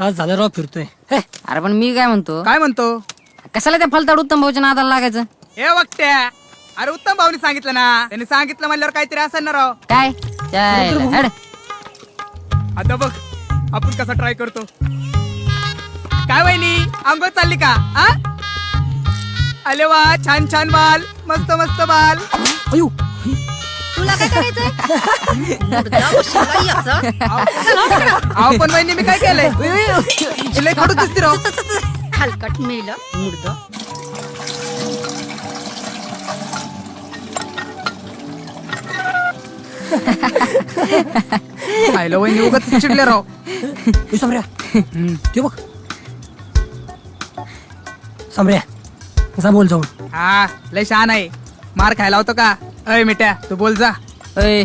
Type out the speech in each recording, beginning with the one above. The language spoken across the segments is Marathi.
तास झालं राव फिरतोय. हे अरे पण मी काय म्हणतो? काय म्हणतो? कशाला त्या फलताड उत्तम भाऊच्या नादाला लागायचं? हे बघत्या अरे उत्तम भाऊनी सांगितलं ना त्यांनी सांगितलं म्हणल्यावर काहीतरी असेल ना राव. काय. आता बघ आपण कसा ट्राय करतो. काय वहिनी आंघोळ चालली का? आ? अरे वा छान छान बाल मस्त मस्त बाल. अयो तुला काय करायचंय? मुर्दा असं. अहो पण वहिनी मी काय केलंय? लय खडूस दिसते राव. हलकट मेलं मुर्द. खायला वहिनी उगाच चिडले राव. ए, सम्र्या ते बघ. सम्र्या कसा बोल जाऊन. हा लय छान आहे. मार खायला होतो का? अय मिट्या तू बोल जा. अय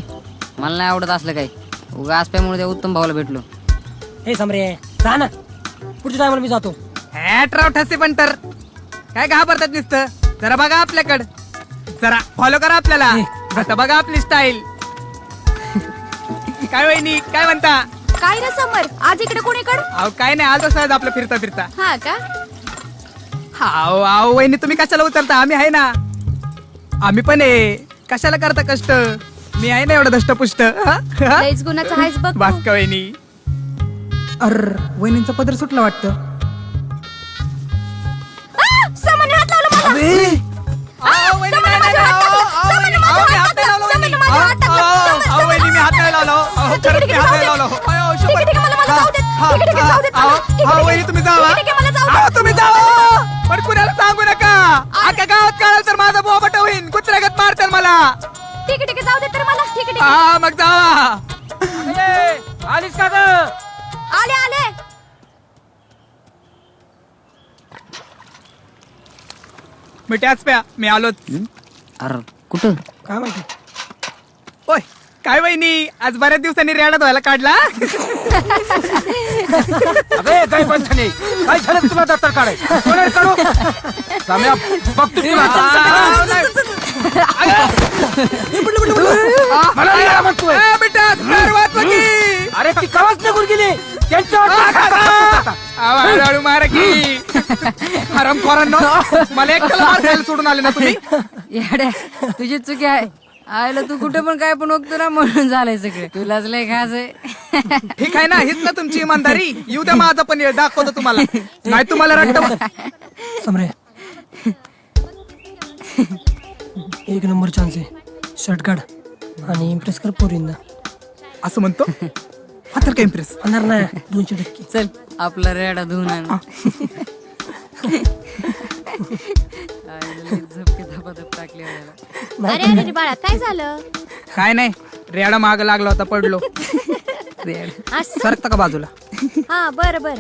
मला नाही आवडत असलं काही. उगा असल्यामुळे त्या उत्तम भाऊला भेटलो. हे सम्र्या जा ना. पुढच्या टायमाला मी जातो. हॅट राव ठसे पण तर. काय घाबरतात नुसतं? जरा बघा आपल्याकड. जरा फॉलो करा आपल्याला. आता बघा आपली स्टाईल काय वहिनी काय म्हणता? काय रे समर? आज इकडे कोणीकड? अहो काय नाही आलो साहेब आपलं फिरता फिरता. हा का? हाव आहो वहिनी तुम्ही कशाला उतरता? आम्ही आहे ना. आम्ही पण आहे. कशाला करता कष्ट मी आहे ना एवढं दष्टपुष्ट हा? हा? लयच गुणाचा आहेस बघ तू. वहिनी अर वहिनींचा पदर सुटला वाटतं आ, सामान्य हात लावला मला अहो, वहिनी, नाही, नाही, नाही, अहो, अहो, वहिनी, अहो, मी हात नाही लावला, वहिनी. सामान्य माझ्या हात टाकला. अहो, सामान्य, अहो, वहिनी, मी हात नाही लावला, अहो, ठीक आहे, खरंच ठीक मी आहे, हात नाही जाऊ दे. लावला, अहो, ठीक आहे, ठीक आहे, मला- मला जाऊ दे. हा, ठीक आहे, ठीक आहे, जाऊ दे. हा, मला. ठीक आहे, हा, ठीक वहिनी, आहे. तुम्ही जावा. ठीक आहे, मला जाऊ तुम्ही जावा पण कुणाला सांगू नका अख्या गावात कळाल ठीक आहे ठीक आहे. जाऊ दे तर मला. ठीक आहे ठीक आहे. हा मग जावा आलीस का ग? आले आले. मी त्याच प्या मी आलोच. अरे कुठं? काय माहिती ओय काय वहिनी? आज बऱ्याच दिवसांनी रेडा धुवायला काढला. अबे काय पंथने. काय झालं तुला दत्तर काढाय कोणाला काढू? साम्या बघतो तुला. मला नाही यायला म्हणतोय. ए, बेटा, स्पेअर वाचवा की. अरे ती कवाच निघून गेली. त्यांच्या आवा, हळूहळू मारा की. हराम खोरांनो मला एकट्याला मार खायला सोडून आले ना तुम्ही? येड्या तुझी चुकी आहे. आयला तू कुठे पण काय पण बघतो ना म्हणून झालंय सगळं. तुलाच लय खास आहे. ठीक आहे ना हीच ना तुमची इमानदारी. येऊ द्या माझा पण येळ दाखवतो तुम्हाला. नाही तुम्हाला रट्ट सम्र्या एक नंबर चान्स आहे. शर्ट काढ आणि इम्प्रेस कर पोरींना. असं म्हणतो? हा तर काय इम्प्रेस होणार नाही. दोनशे टक्के. चल आपला रेडा धुवून आण. आईला लय झपके धपाधप टाकले. अरे अरे बाळा काय झालं? काय नाही रेडा माग लागला होता पडलो. रेडा. असं? सरकता का बाजूला? हा बर बर.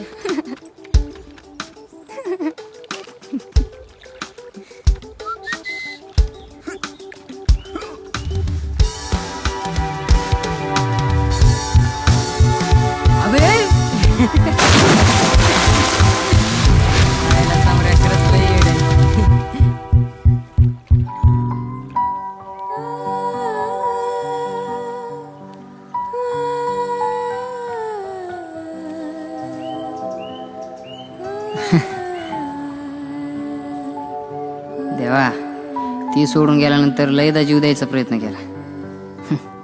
ती सोडून गेल्यानंतर लयदा जीव द्यायचा प्रयत्न केला.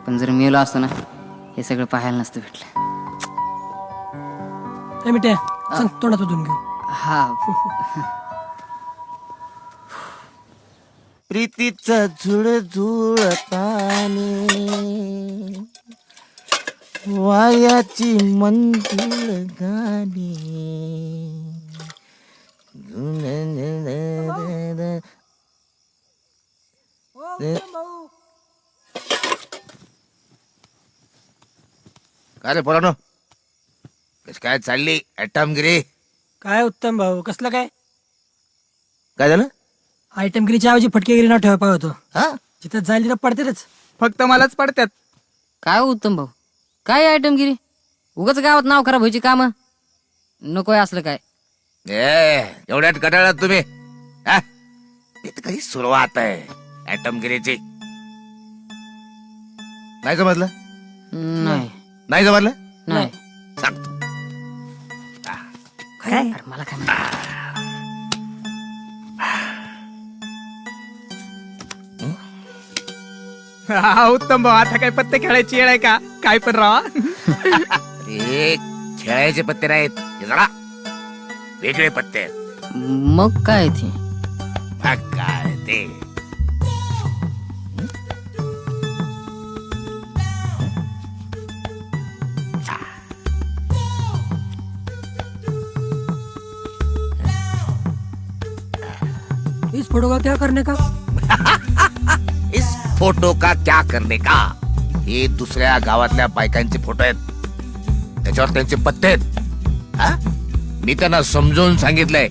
पण जर मेलो असतो ना हे सगळं पाहायला नसतं भेटलं. मिठ्या तोंडात घेऊ. हा. प्रीतीचा झुळझुळ पाणी वायाची मंजूळ गाणी. काय रे पोरानो? कस काय चालली ऍटमगिरी काय उत्तम भाऊ कसलं काय? काय झालं? आयटमगिरीच्या ऐवजी फटकेगिरी नाव ठेवा पाहिजे होतं हा? जिथं जाईल तिथं पडतेच फक्त मलाच पडत्यात. काय हो उत्तम भाऊ? काय आयटम गिरी उगाच गावात नाव खराब व्हायची काम? नकोय असलं काय. ए एवढ्यात कटाळात तुम्ही. हा? इथं काही सुरुवात आहे. ऍटमगिरीची नाही समजलं नाही. नाही समजलं नाही. सांगतो. हा. काय? मला काय माहिती? हा उत्तम भाऊ आता काय पत्ते खेळायची येळ आहे का? काय पण राहा अरे खेळायचे पत्ते नाहीत. हे जरा वेगळे पत्ते आहेत. मग काय ते? काय ते? फोटो का क्या करने का? इस फोटो का क्या करने का? हे दुसऱ्या गावातल्या बायकांचे फोटो आहेत. त्याच्यावर त्यांचे पत्ते आहेत. हा? मी त्यांना समजावून सांगितलंय.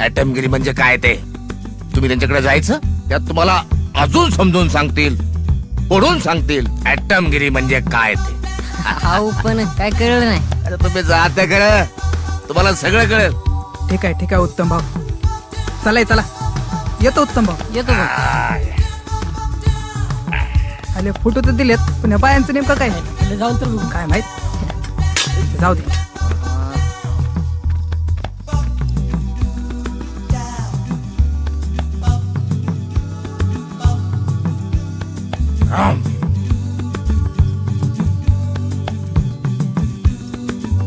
ऍटमगिरी म्हणजे काय ते? तुम्ही त्यांच्याकडे जायचं? त्यात तुम्हाला अजून समजून सांगतील. पडून सांगतील ऍटमगिरी म्हणजे काय ते. हाऊ पण काय कळलं नाही. अरे तुम्ही जात कळ तुम्हाला सगळं कळेल. ठीक आहे ठीक आहे उत्तम भाऊ. चला चला. येतो उत्तम भाऊ. येतो आले फोटो तर दिलेत पण या बायांचं नेमकं काय जाऊन तर. काय माहीत? जाऊ दे.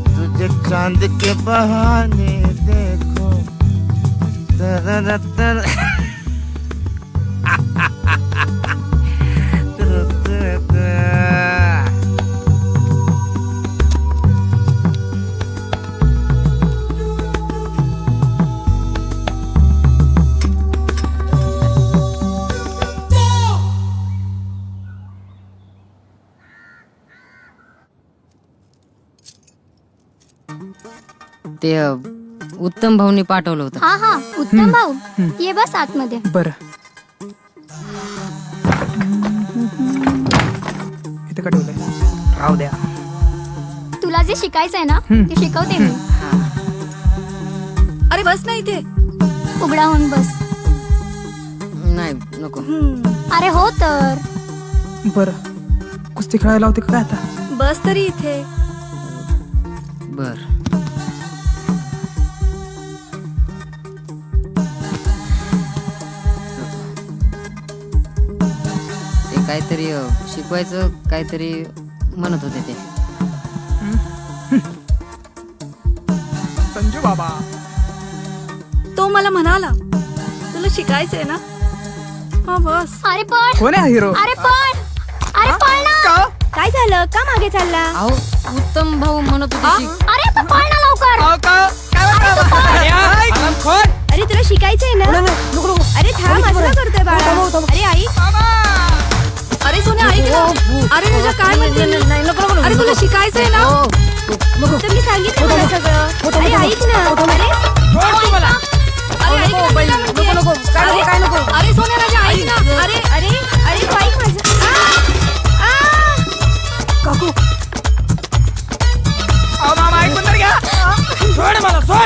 तुझे चांद के बहाने देखो तररतर ते अ, उत्तम भाऊनी पाठवलं होतं. हा हा. उत्तम भाऊ ये बस आतमध्ये. बर. इथं का ठेवलंय? राहू द्या. तुला जे शिकायचंय ना ते शिकवते मी. अरे बस ना इथे. उघडा होऊन बस. नाही नको. अरे हो तर. बर. कुस्ती खेळायला होते का काय आता? बस तरी इथे. बर. काहीतरी शिकवायचं काहीतरी म्हणत होते ते. संजू बाबा. तो मला म्हणाला तुला शिकायचंय ना? हा बस. अरे पण. कोण आहे हिरो अरे पण. अरे पण. ना का? काय झालं? का मागे चालला? अहो उत्तम भाऊ म्हणत होते शिक- अरे पण पण ना लवकर. अहो, का? काय म्हणता? अरे, तुला शिकायचंय ना. अरे थांब असं का करतोय बाळा. अरे आई. बाबा. अरे सोन्या ऐक ना. अरे तुझ्या काय म्हणते? मी? अरे तुला शिकायचंय ना? तर मी सांगितलं तुला सगळं. अरे ऐक ना. अरे अरे ऐक ना मी काय म्हणतेय. अरे, अरे सोन्या राजा ऐक ना. अरे अरे अरे तू ऐक माझं. आ! आ! काकू. अहो, मामा ऐकून तर घ्या. सोड मला सोड.